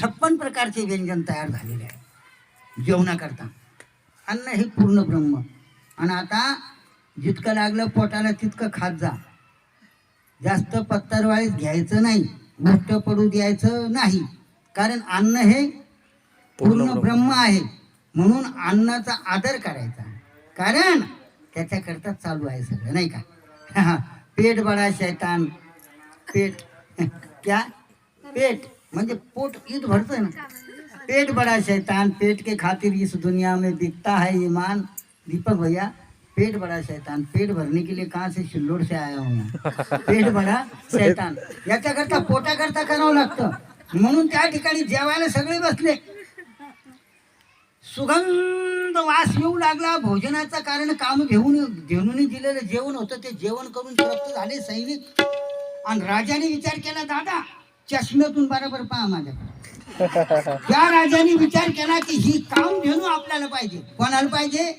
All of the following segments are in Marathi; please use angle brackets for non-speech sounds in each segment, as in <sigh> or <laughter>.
छप्पन प्रकारचे व्यंजन तयार झालेले आहे जेवणाकरता. अन्न हे पूर्ण ब्रह्म. आणि आता जितकं लागलं पोटाला तितकं खात जा. जास्त पत्तरवाळीत घ्यायचं नाही. उलट पडू द्यायचं नाही. कारण अन्न हे पूर्ण ब्रह्म आहे. म्हणून अन्नाचा आदर करायचा. कारण त्याच्याकरता चालू आहे सगळं नाही का? <laughs> पेट बडा शैतान. पेट. <laughs> क्या? पेट. म्हणजे पोट ईद भरतोय ना. पेट बड़ा शैतान पेट के खातिर इस दुनिया में बिकता है ईमान। दीपक भैया पेट बड़ा शैतान पेट भरने के लिए कहाँ से शिल्लोड से आया हूँ पेट बड़ा शैतान। याच्याकरता पोटाकरता करावं लागतं म्हणून त्या ठिकाणी जेवायला सगळे बसले. सुगंध वास येऊ लागला. भोजनाचा कारण काम घेऊन घेऊन दिलेलं जेवण होतं. ते जेवण करून झाले सैनिक. आणि राजाने विचार केला दादा चष्म्यातून बरोबर पहा माझ्याकडे त्या राजाने विचार केला की ही काम धेनू आपल्याला पाहिजे. कोणाला पाहिजे?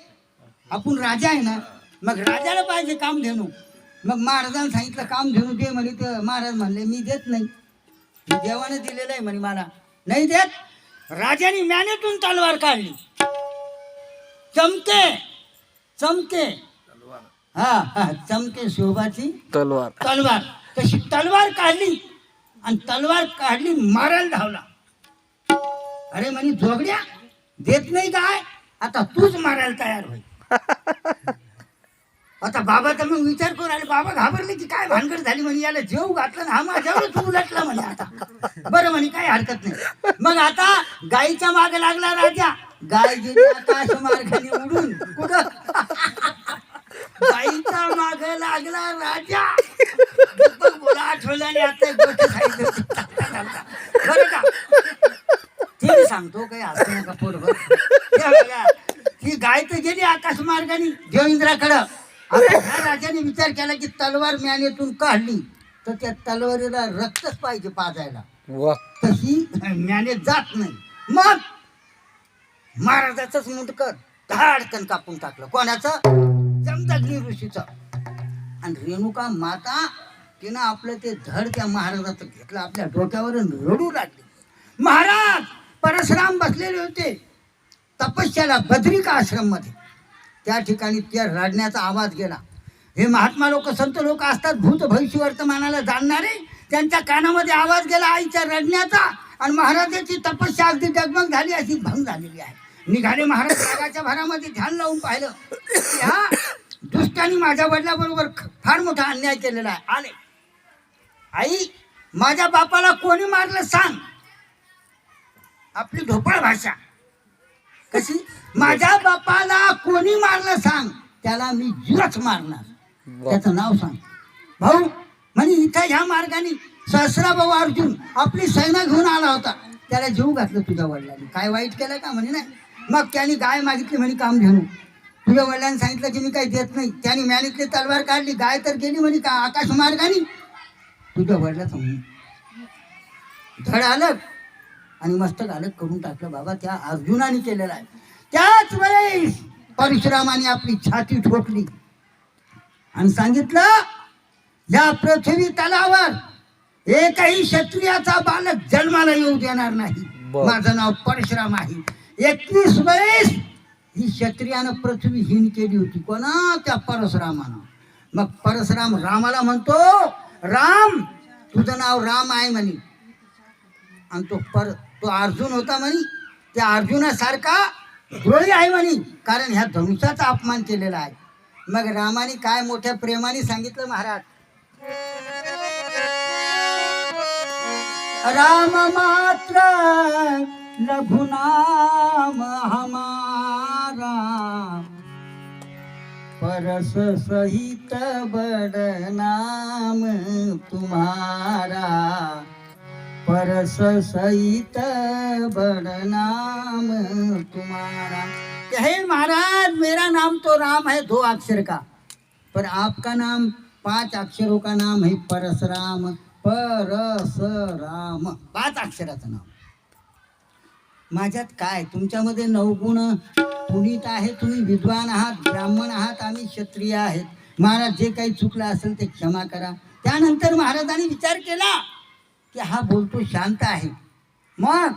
आपण राजा आहे ना मग राजाला पाहिजे काम धेनू. मग महाराजांनी सांगितलं काम धेनू दे म्हणे तर महाराज म्हणले मी देत नाही. देवाने दिलेलं आहे म्हणे मला. नाही देत? राजाने म्यानेतून तलवार काढली. चमके चमके. हा हा चमके शोभाची तलवार. तलवार. तशी तलवार काढली. आणि तलवार काढली मारायला धावला. अरे म्हणे जोगड्या देत नाही काय आता तूच मारायला तयार होईल. <laughs> आता बाबा तर मग विचार करून आले बाबा घाबरले की काय भानगड झाली म्हणे याला जेव घातलं ना हा माझ्यावरच उलटला म्हणे आता. बरं म्हणे काही हरकत नाही. मग आता गाईच्या मागे लागला राजा. गाय आकाश मार्गाने उडून कुठं? <laughs> गाईच्या माग लागला राजा. आठवल्याने आता एक गोष्ट सांगितलं बरं का? ते मी सांगतो काही असं नका हे बघा, ती गाय तर गेली आकाश मार्गाने देवेंद्राकडं. आता ह्या राजाने विचार केला की तलवार म्यानेतून काढली तर त्या तलवारीला रक्तच पाहिजे पाजायला. वा. तशी म्याने जात नाही. मग महाराजाचंच मुंडकं धाडकन कापून टाकलं. कोणाचं? जमदग्नी ऋषीचं. आणि रेणुका माता तिनं आपलं ते धड त्या महाराजाचं घेतलं आपल्या डोक्यावर रडू लागली. महाराज परशुराम बसलेले होते. तपस्याला बद्रिका आश्रममध्ये त्या ठिकाणी त्या रडण्याचा आवाज गेला. हे महात्मा लोक संत लोक असतात भूत भविष्य वर्तमानाला जाणणारे. त्यांच्या कानामध्ये आवाज गेला आईच्या रडण्याचा. आणि महाराजाची तपस्या अगदी डगमग झाली अशी भंग झालेली आहे. निघाले महाराज रागाच्या भरामध्ये ध्यान लावून पाहिलं. ह्या दुष्टांनी माझ्या वडिलाबरोबर फार मोठा अन्याय केलेला आहे. आले. आई माझ्या बापाला कोणी मारलं सांग. आपली ढोपळ भाषा. कशी? माझ्या बापाला कोणी मारलं सांग. त्याला मी जीवच मारणार. त्याचं नाव सांग. भाऊ म्हणे इथं ह्या मार्गाने सहस्रा भाऊ अर्जुन आपली सैना घेऊन आला होता. त्याला जीव घातलं तुझ्या वडिलांनी. काय वाईट केलं का म्हणे नाही? मग त्याने गाय मागितली म्हणे काम घेऊन. तुझ्या वडिलांनी सांगितलं की मी काही देत नाही. त्याने म्यानीतली तलवार काढली. गाय तर गेली म्हणे का आकाश मार्गाने? तुझ्या वडिलाचं म्हणे धड आलं आणि मस्तक अलग करून टाकलं. बाबा त्या अर्जुनाने केलेलं आहे. त्याच वेळेस परशुरामाने आपली छाती ठोकली आणि सांगितलं या पृथ्वी तलावर एकही क्षत्रियाचा बालक जन्माला येऊ देणार नाही. माझं नाव परशुराम आहे. एकवीस वेळेस ही क्षत्रियानं पृथ्वी हीन केली होती. कोणा? त्या परशुरामानं. मग परशुराम रामाला म्हणतो राम तुझं नाव राम आहे म्हणे. आणि तो पर तो अर्जुन होता म्हणे. त्या अर्जुनासारखा द्रोही आहे म्हणे. कारण ह्या धनुष्याचा अपमान केलेला आहे. मग रामाने काय मोठ्या प्रेमाने सांगितलं महाराज? राम मात्र लघुनाम हमा परस सहित बड़ नाम तुम्हारा। परस सहित बड़ नाम तुम्हारा। हे महाराज मेरा नाम तो राम है दो अक्षर का। पर आपका नाम पांच अक्षरों का नाम है परशुराम परसराम पाच अक्षराचं नाव माझ्यात काय? तुमच्यामध्ये नवगुण पुनीत आहे तुम्ही विद्वान आहात ब्राह्मण आहात आम्ही क्षत्रिय आहेत. महाराज जे काही चुकलं असेल ते क्षमा करा. त्यानंतर महाराजांनी विचार केला की हा बोलतो शांत आहे. मग